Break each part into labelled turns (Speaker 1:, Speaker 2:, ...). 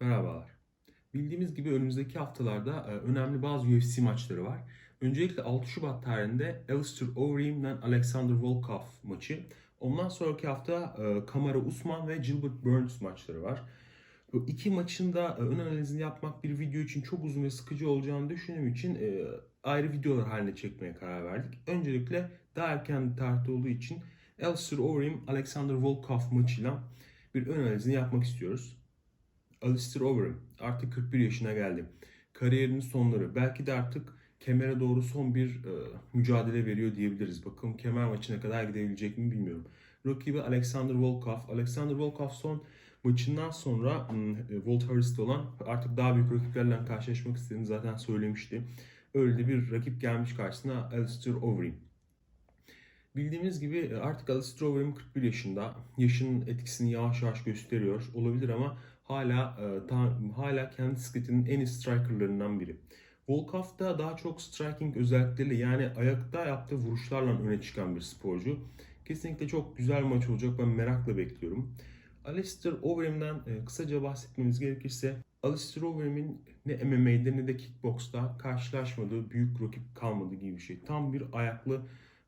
Speaker 1: Merhabalar. Bildiğimiz gibi önümüzdeki haftalarda e, önemli bazı UFC maçları var. Öncelikle 6 Şubat tarihinde Alistair Overeem ile Alexander Volkov maçı. Ondan sonraki hafta e, Kamara Usman ve Gilbert Burns maçları var. Bu iki maçın da e, ön analizini yapmak bir video için çok uzun ve sıkıcı olacağını düşündüğüm için ayrı videolar haline çekmeye karar verdik. Öncelikle daha erken tarihte olduğu için Alistair Overeem Alexander Volkov maçıyla bir ön analizini yapmak istiyoruz. Alistair Overeem artık 41 yaşına geldi. Kariyerinin sonları. Belki de artık kemere doğru son bir e, mücadele veriyor diyebiliriz. Bakalım kemer maçına kadar gidebilecek mi bilmiyorum. Rakibi Alexander Volkov. Alexander Volkov son maçından sonra hmm, e, olan artık daha büyük rakiplerle karşılaşmak istediğini zaten söylemişti. Öyle bir rakip gelmiş karşısına Alistair Overeem. Bildiğimiz gibi e, artık Alistair Overeem 41 yaşında. Yaşının etkisini yavaş yavaş gösteriyor. Olabilir ama hala e, ta, hala kendi skillinin en iyi strikerlarından biri. Volkov da daha çok striking özellikleriyle yani ayakta yaptığı vuruşlarla öne çıkan bir sporcu. Kesinlikle çok güzel maç olacak. Ben merakla bekliyorum. Alistair Overeem'den e, kısaca bahsetmemiz gerekirse Alistair Overeem'in ne MMA'de ne de kickboxta karşılaşmadığı büyük rakip kalmadı gibi bir şey. Tam bir ayaklı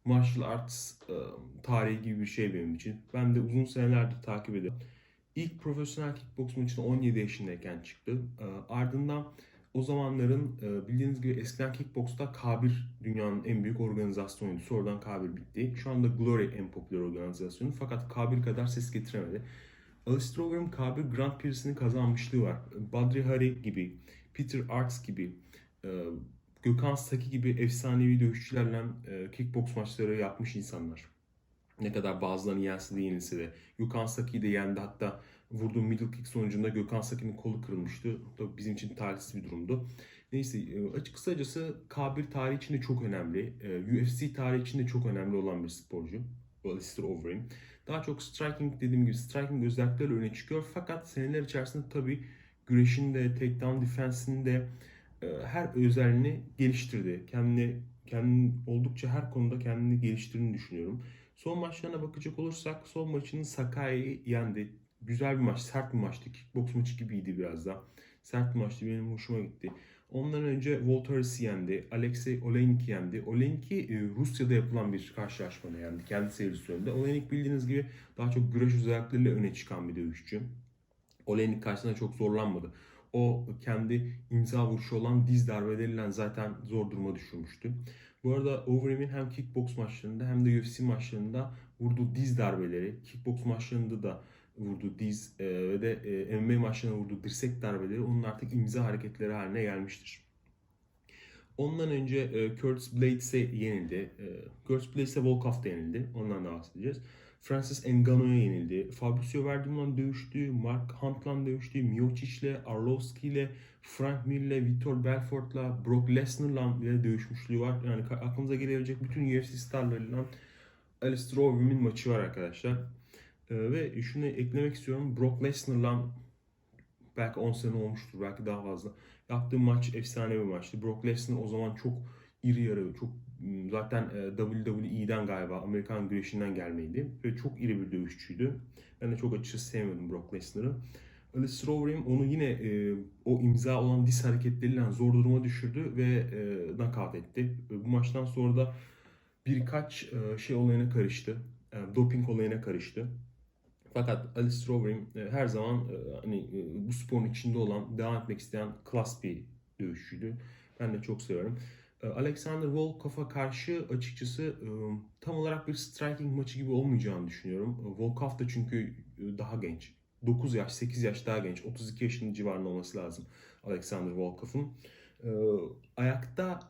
Speaker 1: martial arts e, tarihi gibi bir şey benim için. Ben de uzun senelerdir takip ediyorum. İlk profesyonel kickbox maçına 17 yaşındayken çıktı. E, ardından o zamanların e, bildiğiniz gibi eskiden kickboxta K1 dünyanın en büyük organizasyonuydu. Sonradan K1 bitti. Şu anda Glory en popüler organizasyonu fakat K1 kadar ses getiremedi. Alistair Overeem K1 Grand Prix'sini kazanmışlığı var. Badri Hari gibi, Peter Arts gibi, Gökhan Saki gibi efsanevi dövüşçülerle e, kickbox maçları yapmış insanlar. Ne kadar bazılarını yense de yenilse de. Gökhan Saki'yi de yendi hatta vurduğu middle kick sonucunda Gökhan Saki'nin kolu kırılmıştı. Da bizim için talihsiz bir durumdu. Neyse e, açık kısacası K1 tarihi için de çok önemli. E, UFC tarihi için de çok önemli olan bir sporcu. Alistair Overeem. Daha çok striking dediğim gibi striking özellikleri öne çıkıyor. Fakat seneler içerisinde tabii güreşinde, takedown defense'inde e, her özelliğini geliştirdi. Kendini, kendini oldukça her konuda kendini geliştirdiğini düşünüyorum. Son maçlarına bakacak olursak son maçını Sakai'yi yendi. Güzel bir maç, sert bir maçtı. Kickbox maçı gibiydi biraz da. Sert bir maçtı, benim hoşuma gitti. Ondan önce Voltaris'i yendi. Alexey Oleinik'i yendi. Oleinik'i e, Rusya'da yapılan bir karşılaşmada yendi. Kendi serisi önünde. Oleinik bildiğiniz gibi daha çok güreş özellikleriyle öne çıkan bir dövüşçü. Oleinik karşısında çok zorlanmadı. O kendi imza vuruşu olan diz darbeleriyle zaten zor duruma düşürmüştü. Bu arada Overeem'in hem kickbox maçlarında hem de UFC maçlarında vurduğu diz darbeleri, kickbox maçlarında da vurduğu diz e, ve de e, MMA maçlarında vurduğu dirsek darbeleri onun artık imza hareketleri haline gelmiştir. Ondan önce e, Curtis Blades'e yenildi. E, Curtis Blades'e Volkov da yenildi. Ondan da bahsedeceğiz. Francis Ngannou'ya yenildi. Fabricio Verdum'la dövüştü. Mark Hunt'la dövüştü. Miocic'le, Arlovski'yle, Frank Mir'le, Vitor Belfort'la, Brock Lesnar'la bile dövüşmüşlüğü var. Yani aklınıza gelebilecek bütün UFC starlarıyla Alistair Overeem'in maçı var arkadaşlar. Ee, ve şunu eklemek istiyorum. Brock Lesnar'la belki 10 sene olmuştur. Belki daha fazla. Yaptığı maç efsane bir maçtı. Brock Lesnar o zaman çok iri yarı, çok zaten e, WWE'den galiba Amerikan güreşinden gelmeydi. Ve çok iri bir dövüşçüydü. Ben de çok açıkçası sevmedim Brock Lesnar'ı. Alistair Overeem onu yine e, o imza olan diz hareketleriyle zor duruma düşürdü ve e, knockout etti. Bu maçtan sonra da birkaç e, şey olayına karıştı. E, doping olayına karıştı. Fakat Alistair Overeem e, her zaman e, hani e, bu sporun içinde olan, devam etmek isteyen klas bir dövüşçüydü. Ben de çok seviyorum. E, Alexander Volkov'a karşı açıkçası e, tam olarak bir striking maçı gibi olmayacağını düşünüyorum. E, Volkov da çünkü e, daha genç. 9 yaş, 8 yaş daha genç. 32 yaşının civarında olması lazım Alexander Volkov'un. Ayakta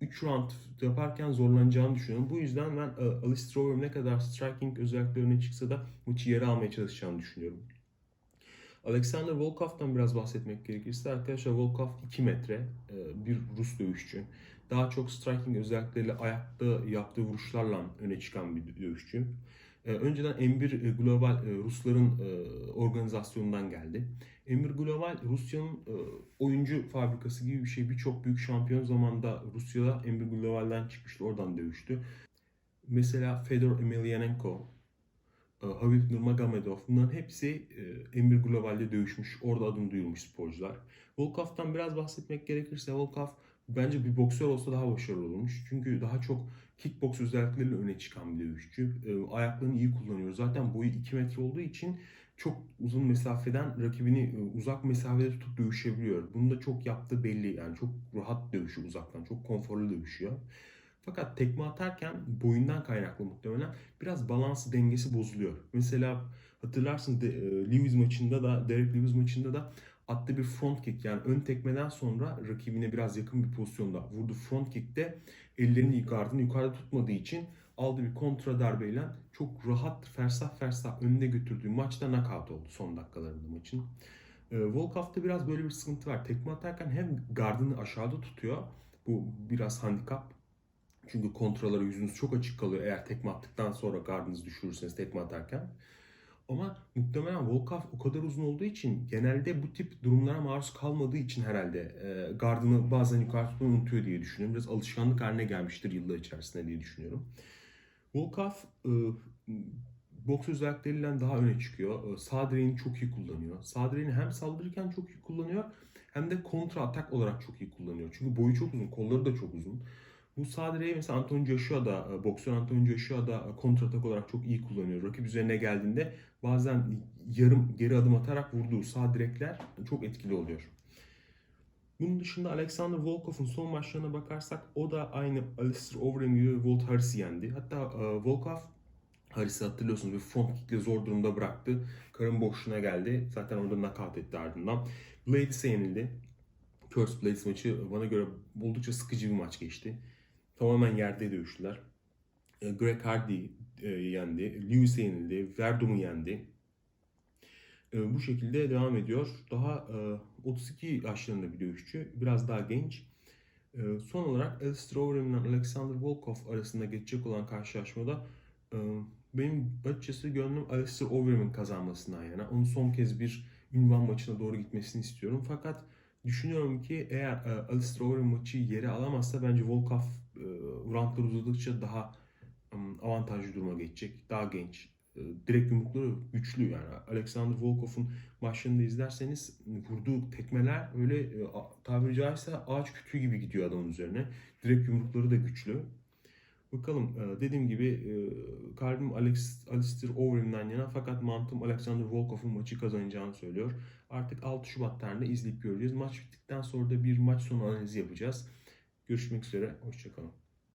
Speaker 1: 3 round yaparken zorlanacağını düşünüyorum. Bu yüzden ben Alistair Overeem ne kadar striking özellikleri öne çıksa da maçı yere almaya çalışacağını düşünüyorum. Alexander Volkov'tan biraz bahsetmek gerekirse arkadaşlar Volkov 2 metre e, bir Rus dövüşçü. Daha çok striking özellikleriyle ayakta yaptığı vuruşlarla öne çıkan bir dövüşçü. E, önceden M1 Global Rusların organizasyonundan geldi. M1 Global Rusya'nın oyuncu fabrikası gibi bir şey. Birçok büyük şampiyon zamanında Rusya'da M1 Global'den çıkmıştı. Oradan dövüştü. Mesela Fedor Emelianenko, e, Habib Nurmagomedov bunların hepsi e, Emir Global'de dövüşmüş, orada adını duyurmuş sporcular. Volkov'tan biraz bahsetmek gerekirse Volkov bence bir boksör olsa daha başarılı olurmuş. Çünkü daha çok kickbox özellikleriyle öne çıkan bir dövüşçü. E, ayaklarını iyi kullanıyor. Zaten boyu 2 metre olduğu için çok uzun mesafeden rakibini e, uzak mesafede tutup dövüşebiliyor. Bunu da çok yaptığı belli. Yani çok rahat dövüşüyor uzaktan. Çok konforlu dövüşüyor. Fakat tekme atarken boyundan kaynaklı muhtemelen biraz balansı dengesi bozuluyor. Mesela hatırlarsın de, e, Lewis maçında da Derek Lewis maçında da attığı bir front kick yani ön tekmeden sonra rakibine biraz yakın bir pozisyonda vurdu front kickte ellerini yukarıdan yukarıda tutmadığı için aldığı bir kontra darbeyle çok rahat fersah fersah önüne götürdüğü maçta knockout oldu son dakikalarında maçın. E, Volkov'da biraz böyle bir sıkıntı var. Tekme atarken hem gardını aşağıda tutuyor. Bu biraz handikap. Çünkü kontralara yüzünüz çok açık kalıyor eğer tekme attıktan sonra gardınızı düşürürseniz tekme atarken. Ama muhtemelen Volkov o kadar uzun olduğu için genelde bu tip durumlara maruz kalmadığı için herhalde e, gardını bazen yukarı tutmayı unutuyor diye düşünüyorum. Biraz alışkanlık haline gelmiştir yıllar içerisinde diye düşünüyorum. Volkov e, boks özellikleriyle daha öne çıkıyor. E, sağ direğini çok iyi kullanıyor. Sağ direğini hem saldırırken çok iyi kullanıyor hem de kontra atak olarak çok iyi kullanıyor. Çünkü boyu çok uzun, kolları da çok uzun. Bu direği mesela Anthony Joshua da, e, boksör Anthony Joshua da e, kontra atak olarak çok iyi kullanıyor. Rakip üzerine geldiğinde bazen yarım geri adım atarak vurduğu sağ direkler çok etkili oluyor. Bunun dışında Alexander Volkov'un son maçlarına bakarsak o da aynı Alistair Overeem gibi Walt Harris'i yendi. Hatta e, Volkov Harris'i hatırlıyorsunuz bir front kickle zor durumda bıraktı. Karın boşluğuna geldi. Zaten orada knockout etti ardından. Blades'e yenildi. Curse Blades maçı bana göre oldukça sıkıcı bir maç geçti. Tamamen yerde dövüştüler. E, Greg Hardy e, yendi. Lewis'e yenildi. Verdum'u yendi. E, bu şekilde devam ediyor. Daha e, 32 yaşlarında bir dövüşçü. Biraz daha genç. Son olarak Alistair Overeem ile Alexander Volkov arasında geçecek olan karşılaşmada benim açıkçası gönlüm Alistair Overeem'in kazanmasından yana. Onun son kez bir ünvan maçına doğru gitmesini istiyorum. Fakat düşünüyorum ki eğer e, Alistair Overeem maçı yere alamazsa bence Volkov e, roundlar uzadıkça daha um, avantajlı duruma geçecek. Daha genç. E, direkt yumrukları güçlü yani. Alexander Volkov'un maçlarını izlerseniz vurduğu tekmeler öyle e, tabiri caizse ağaç kütüğü gibi gidiyor adamın üzerine. Direkt yumrukları da güçlü. Bakalım e, dediğim gibi e, kalbim Alex, Alistair Overeem'den yana fakat mantığım Alexander Volkov'un maçı kazanacağını söylüyor. Artık 6 Şubat tarihinde izleyip göreceğiz. Maç bittikten sonra da bir maç sonu analizi yapacağız. Görüşmek üzere, hoşçakalın.